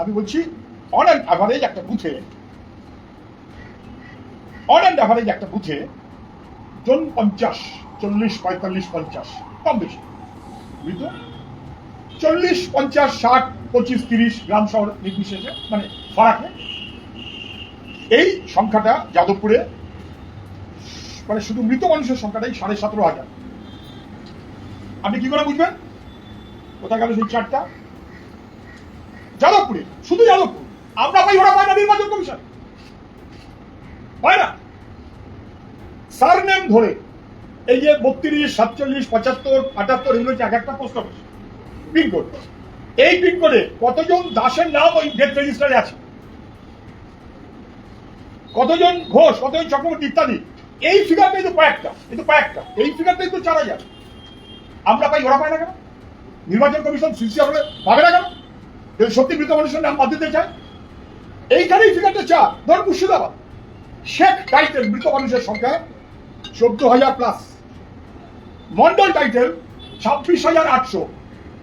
আমি বলছি on and average একটা বুথে অন অ্যান্ড অ্যাভারেজ একটা বুথে জন পঞ্চাশ, চল্লিশ, পঁয়তাল্লিশ, পঞ্চাশ, কম বেশি। বুঝতো চল্লিশ, পঞ্চাশ, ষাট, পঁচিশ, তিরিশ গ্রাম শহর নির্বিশেষে মানে ফারাক। এই সংখ্যাটা যাদবপুরে মানে শুধু মৃত মানুষের সংখ্যাটাই সাড়ে সতেরো হাজার। আপনি কি করে বুঝবেন? কোথায় গেল সেই চারটা? যাদবপুরে, শুধু যাদবপুর। আমরা পাই ওরা পায় না নির্বাচন কমিশন। পায় না। সার নেম ধরে এই যে বত্রিশ, সাতচল্লিশ, পঁচাত্তর, আটাত্তর, এগুলো হচ্ছে এক একটা পোস্ট অফিস। পিনকোড এই পিনকোডে কতজন দাসের নাম ওই ডেথ রেজিস্টারে আছে? কতজন ঘোষ, কতজন চক্রবর্তী ইত্যাদি? এই ফিগারটাই তো কয়েকটা কিন্তু কয়েকটা, এই ফিগারটাই তো চার হাজার। আমরা পাই ওরা পায় না কেন? নির্বাচন কমিশন, সিসিআর হলে পাবে না কেন? সত্যি মৃত মানুষের নাম বাদ দিতে চায়? এইখানেই ফিগারটা চার। ধর মুর্শিদাবাদ। শেখ টাইটেল, মৃত মানুষের সংখ্যা চোদ্দ হাজার প্লাস মন্ডল টাইটেল, ছাব্বিশ হাজার আটশো।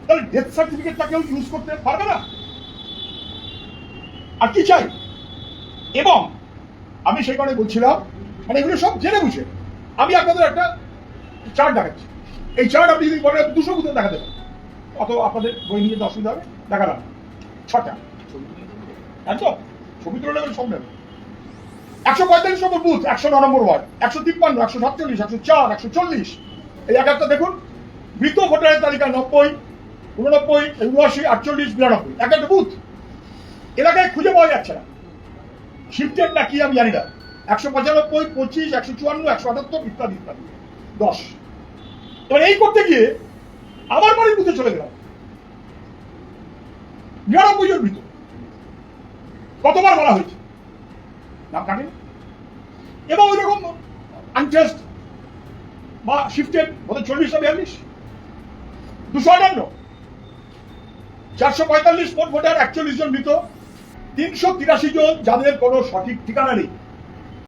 তাহলে ডেথ সার্টিফিকেটটা কেউ ইউজ করতে পারবে না? আর কি চাই? এবং আমি সেই কারণে বলছিলাম মানে এগুলো সব জেনে বুঝে। আমি আপনাদের একটা চার্ট দেখাচ্ছি। এই চার্ট আপনি যদি বলেন দুশো বুথে দেখাতে পারেন অত আপনাদের বই নিয়ে অসুবিধা হবে, দেখালাম। ছটা। একদম ছবি তুলে নেবেন সব নেবেন একশো পঁয়তাল্লিশ নম্বর বুথ একশো ন নম্বর ওয়ার্ড একশো তিপ্পান্ন, একশো সাতচল্লিশ, একশো চার, একশো চল্লিশ। এই এক একটা দেখুন, মৃত ভোটারের তালিকা নব্বই, উননব্বই উনআশি, আটচল্লিশ, বিরানব্বই। এক একটা বুথ এলাকায় খুঁজে পাওয়া যাচ্ছে না। শিফটেড না কি আমি জানি না। একশো পঁচানব্বই, পঁচিশ, একশো চুয়ান্ন, একশো আটাত্তর, ইত্যাদি ইত্যাদি। দশ। এবার এই করতে গিয়ে আমার বাড়ির বুথে চলে গেলাম। নিরানব্বই জন মৃত কতবার বলা হয়েছে? নাম কাটে এবং ওই রকম আনটেস্ট বা শিফটেড হতে চল্লিশ না বিয়াল্লিশ? দুশো আটান্ন চারশো পঁয়তাল্লিশ ভোট ভোটার একচল্লিশ জন মৃত। তিনশো তিরাশি জন যাদের কোনো সঠিক ঠিকানা নেই।